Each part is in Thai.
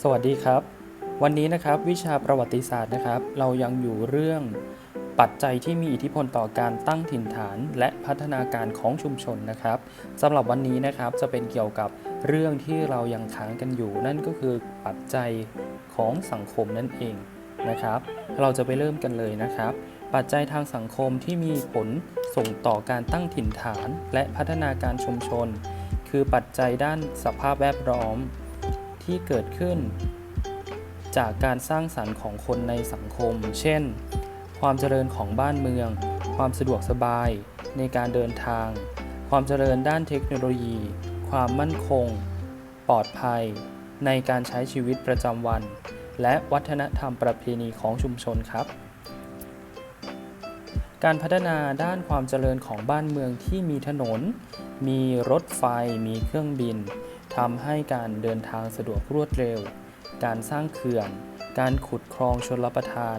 สวัสดีครับ วันนี้นะครับวิชาประวัติศาสตร์นะครับ เรายังอยู่เรื่องปัจจัยที่มีอิทธิพลต่อการตั้งถิ่นฐาน และพัฒนาการของชุมชนนะครับสำหรับวันนี้นะครับจะเป็นเกี่ยวกับเรื่องที่เรายังค้างกันอยู่ นั่นก็คือปัจจัยของสังคมนั่นเองนะครับ เราจะไปเริ่มกันเลยนะครับ ปัจจัยทางสังคมที่มีผลส่งต่อการตั้งถิ่นฐาน และพัฒนาการชุมชน คือปัจจัยด้านสภาพแวดล้อม ที่เกิดขึ้น จากการสร้างสรรค์ของคนในสังคม เช่น ความเจริญของบ้านเมือง ความสะดวกสบายในการเดินทาง ความเจริญด้านเทคโนโลยี ความมั่นคง ปลอดภัย ในการใช้ชีวิตประจำวัน และวัฒนธรรมประเพณีของชุมชนครับการพัฒนาด้านความเจริญของบ้านเมืองที่มีถนน มีรถไฟ มีเครื่องบิน ทำให้การเดินทางสะดวกรวดเร็ว การสร้างเขื่อน การขุดคลองชลประทาน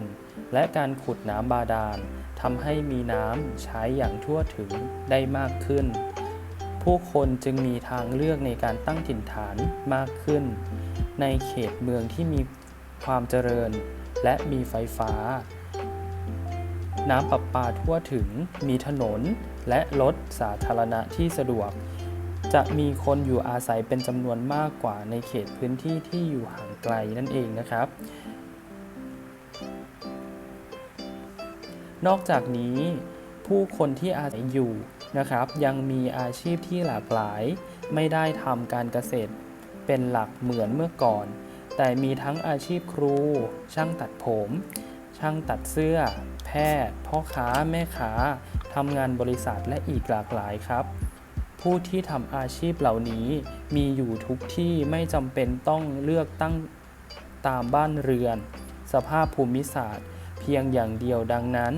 และการขุดน้ำบาดาลทำให้มีน้ำใช้อย่างทั่วถึงได้มากขึ้น ผู้คนจึงมีทางเลือกในการตั้งถิ่นฐานมากขึ้น ในเขตเมืองที่มีความเจริญและมีไฟฟ้า น้ำประปาทั่วถึง มีถนนและรถสาธารณะที่สะดวก จะมีคนอยู่อาศัยเป็นจำนวนมากกว่าในเขตพื้นที่ที่อยู่ห่างไกลนั่นเองนะครับ นอกจากนี้ผู้คนที่อาศัยอยู่นะครับ ยังมีอาชีพที่หลากหลาย ไม่ได้ทำการเกษตรเป็นหลักเหมือนเมื่อก่อน แต่มีทั้งอาชีพครู ช่างตัดผม ช่างตัดเสื้อ แพทย์ พ่อค้า แม่ค้าทำงานบริษัทและอีกหลากหลายครับ ผู้ที่ทำอาชีพเหล่านี้มีอยู่ทุกที่ไม่จำเป็นต้องเลือกตั้งตามบ้านเรือน สภาพภูมิศาสตร์ เพียงอย่างเดียวดังนั้น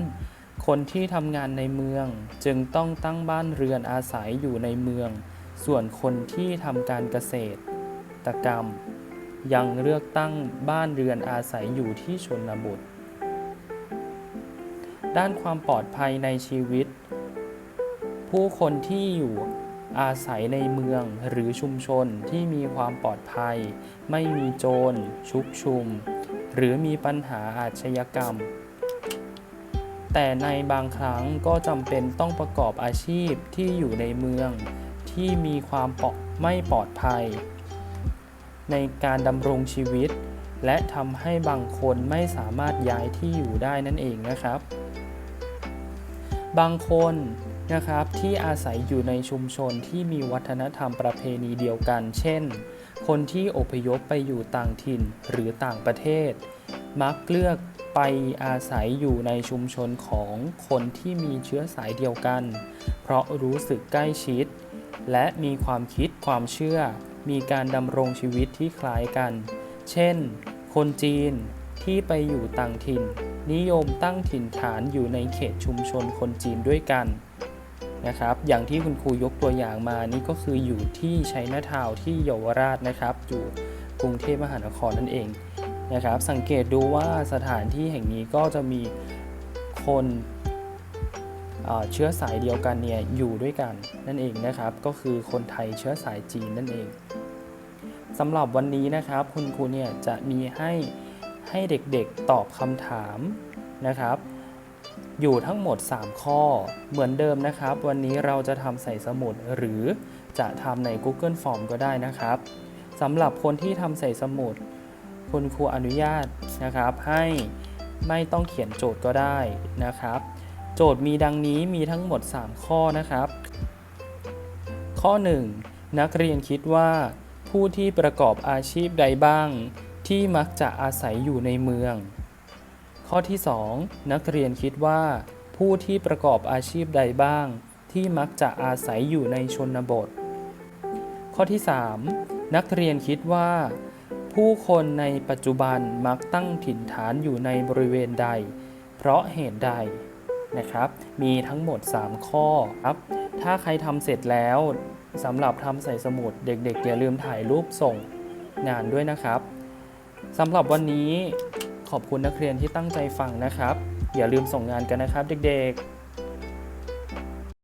คนที่ทำงานในเมืองจึงต้องตั้งบ้านเรือนอาศัยอยู่ในเมือง ส่วนคนที่ทำการเกษตรกรรม ยังเลือกตั้งบ้านเรือนอาศัยอยู่ที่ชนบทด้านความปลอดภัยในชีวิต ผู้คนที่อยู่ อาศัยในเมืองหรือชุมชนที่มีความปลอดภัย ไม่มีโจร ชุกชุม หรือมีปัญหาอาชญากรรม แต่ในบางครั้งก็จำเป็นต้องประกอบอาชีพที่อยู่ในเมือง ที่มีความปลอดไม่ปลอดภัย ในการดำรงชีวิต และทำให้บางคนไม่สามารถย้ายที่อยู่ได้นั่นเองนะครับ บางคน นะครับที่อาศัยอยู่ในชุมชนที่มีวัฒนธรรมประเพณีเดียวกัน เช่น คนที่อพยพไปอยู่ต่างถิ่นหรือต่างประเทศ มักเลือกไปอาศัยอยู่ในชุมชนของคนที่มีเชื้อสายเดียวกัน เพราะรู้สึกใกล้ชิด และมีความคิดความเชื่อ มีการดำรงชีวิตที่คล้ายกัน เช่น คนจีนที่ไปอยู่ต่างถิ่น นิยมตั้งถิ่นฐานอยู่ในเขตชุมชนคนจีนด้วยกัน นะครับ อย่างที่คุณครูยกตัวอย่างมานี่ก็คืออยู่ที่ชัยนาทาว์ที่เยาวราชนะครับอยู่กรุงเทพมหานครนั่นเองนะครับ สังเกตดูว่าสถานที่แห่งนี้ก็จะมีคนเชื้อสายเดียวกันเนี่ยอยู่ด้วยกันนั่นเองนะครับ ก็คือคนไทยเชื้อสายจีนนั่นเองสำหรับวันนี้นะครับ คุณครูเนี่ยจะมีให้ให้เด็กๆตอบคำถามนะครับ อยู่ทั้งหมด 3 ข้อ เหมือนเดิมนะครับ วันนี้เราจะทำใส่สมุดหรือจะทำใน Google Form ก็ได้นะครับสำหรับคนที่ทำใส่สมุด คุณครูอนุญาตนะครับ ให้ไม่ต้องเขียนโจทย์ก็ได้นะครับ โจทย์มีดังนี้มีทั้งหมด 3 ข้อนะครับ ข้อ 1 นักเรียนคิดว่าผู้ที่ประกอบอาชีพใดบ้าง ที่มักจะอาศัยอยู่ในเมือง ข้อที่ 2 นักเรียนคิดว่า ผู้ที่ประกอบอาชีพใดบ้าง ที่มักจะอาศัยอยู่ในชนบท ข้อที่ 3 นักเรียนคิดว่า ผู้คนในปัจจุบันมักตั้งถิ่นฐานอยู่ในบริเวณใด เพราะเหตุใดนะครับ มีทั้งหมด 3 ข้อครับ ถ้าใครทำเสร็จแล้วสำหรับทำใส่สมุดเด็กๆอย่าลืมถ่ายรูปส่งงานด้วยนะครับสำหรับวันนี้ ขอบคุณนักเรียนที่ตั้งใจฟังนะครับ อย่าลืมส่งงานกันนะครับเด็กๆ